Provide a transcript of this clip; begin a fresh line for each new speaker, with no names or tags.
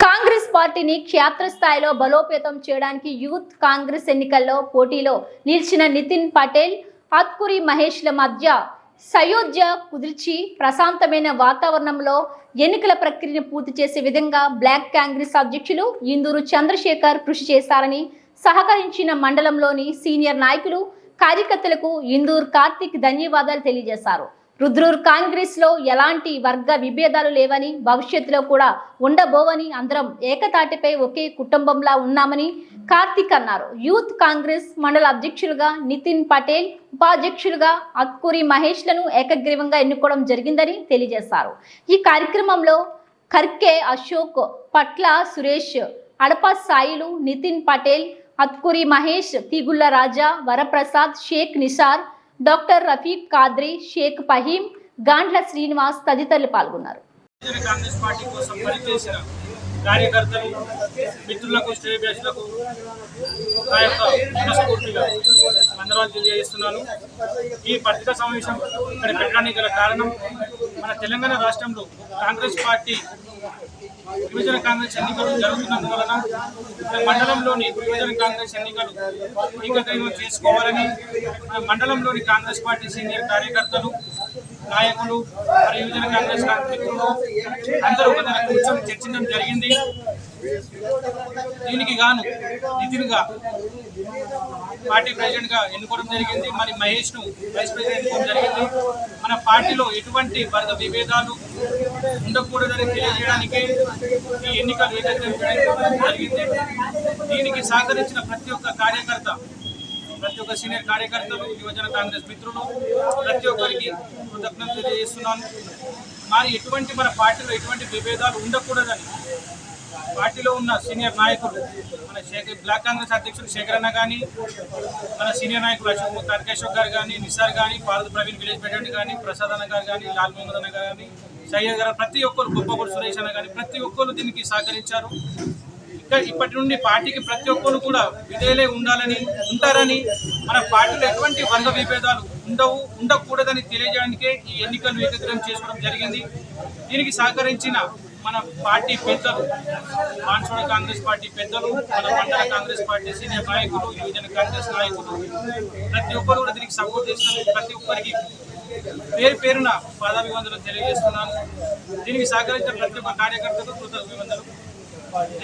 కాంగ్రెస్ పార్టీని క్షేత్రస్థాయిలో బలోపేతం చేయడానికి యూత్ కాంగ్రెస్ ఎన్నికల్లో పోటీలో నిలిచిన నితిన్ పటేల్ అత్కురి మహేష్ల మధ్య సయోధ్య కుదిర్చి ప్రశాంతమైన వాతావరణంలో ఎన్నికల ప్రక్రియను పూర్తి చేసే విధంగా బ్లాక్ కాంగ్రెస్ అధ్యక్షులు ఇందూరు చంద్రశేఖర్ కృషి చేశారని సహకరించిన మండలంలోని సీనియర్ నాయకులు కార్యకర్తలకు ఇందూర్ కార్తిక్ ధన్యవాదాలు తెలియజేశారు. రుద్రూర్ కాంగ్రెస్లో ఎలాంటి వర్గ విభేదాలు లేవని భవిష్యత్తులో కూడా ఉండబోవని అందరం ఏకతాటిపై ఒకే కుటుంబంలా ఉన్నామని కార్తిక్ అన్నారు. యూత్ కాంగ్రెస్ మండల అధ్యక్షులుగా నితిన్ పటేల్ ఉపాధ్యక్షులుగా అత్కూరి మహేష్లను ఏకగ్రీవంగా ఎన్నుకోవడం జరిగిందని తెలియజేశారు. ఈ కార్యక్రమంలో ఖర్కే అశోక్ పట్ల సురేష్ అడప సాయిలు నితిన్ పటేల్ అత్కూరి మహేష్ తీగుళ్ళ రాజా వరప్రసాద్ షేక్ నిసార్ డాక్టర్ రఫీక్ కాద్రి షేక్ ఫహీం గాండ్ల శ్రీనివాస్ తదితరులు పాల్గొన్నారు
భారతీయ కాంగ్రెస్ పార్టీ కోసం పనిచేసిన కార్యకర్తలు మిత్రులకు శ్రేయభిలాషులకు నా యొక్క మనస్ఫూర్తిగా వందనాలు తెలియజేస్తున్నాను. ఈ పత్రికా సమావేశం ఇక్కడ పెట్టడానికి గల కారణం మన తెలంగాణ రాష్ట్రంలో కాంగ్రెస్ పార్టీ విభజన కాంగ్రెస్ ఎన్నికలు జరుగుతున్నందువలన వలన మండలంలోని విభజన కాంగ్రెస్ ఎన్నికలు ఏకగ్రీవం చేసుకోవాలని మండలంలోని కాంగ్రెస్ పార్టీ సీనియర్ కార్యకర్తలు నాయకులు మరియు యువజన కాంగ్రెస్ మిత్రులు అందరూ ఒక దగ్గర కూర్చొని చర్చించడం జరిగింది. దీనికి గాను నితిన్గా పార్టీ ప్రెసిడెంట్గా ఎన్నుకోవడం జరిగింది. మరి మహేష్ను వైస్ ప్రెసిడెంట్ ఎన్నుకోవడం జరిగింది. మన పార్టీలో ఎటువంటి వర్గ విభేదాలు ఉండకూడదని తెలియజేయడానికి ఈ ఎన్నికలు ఏదైతే జరిగింది. దీనికి సహకరించిన ప్రతి ఒక్క కార్యకర్త ప్రతి ఒక్క సీనియర్ కార్యకర్తలు యువజన కాంగ్రెస్ మిత్రులు ప్రతి ఒక్కరికి కృతజ్ఞతలు తెలియజేస్తున్నాను. మరి ఎటువంటి మన పార్టీలో ఎటువంటి విభేదాలు ఉండకూడదని పార్టీలో ఉన్న సీనియర్ నాయకులు మన శేఖర్ బ్లాక్ కాంగ్రెస్ అధ్యక్షుడు శేఖర్ అన్న కానీ మన సీనియర్ నాయకులు అశోక్ తారకేశ్వర్ గారు కానీ నిసార్ కానీ పార్వతి ప్రవీణ్ విలేజ్ ప్రెసిడెంట్ కానీ ప్రసాద్ అన్న గారు కానీ లాల్ మహమ్మద్ అన్న గారు కానీ సయ్యద్ గారు ప్రతి ఒక్కరు గొప్పగూడు సురేష్ అన్న కానీ ప్రతి ఒక్కరు దీనికి సహకరించారు. ఇప్పటి నుండి పార్టీకి ప్రతి ఒక్కరు కూడా విధేయులే ఉండాలని ఉంటారని మన పార్టీలో ఎటువంటి వర్గ విభేదాలు ఉండవు ఉండకూడదని తెలియజేయడానికే ఈ ఎన్నికలు ఏకగ్రహం చేసుకోవడం జరిగింది. దీనికి సహకరించిన మన పార్టీ పెద్దలు మాన్సూడ కాంగ్రెస్ పార్టీ పెద్దలు మన మండల కాంగ్రెస్ పార్టీ సీనియర్ నాయకులు యువజన కాంగ్రెస్ నాయకులు ప్రతి ఒక్కరు కూడా దీనికి సపోర్ట్ చేస్తున్నారు. ప్రతి ఒక్కరికి పేరు పేరున పదాభివందనలు తెలియజేస్తున్నాను. దీనికి సహకరించిన ప్రతి ఒక్క కార్యకర్తకు కృతజ్ఞతలు.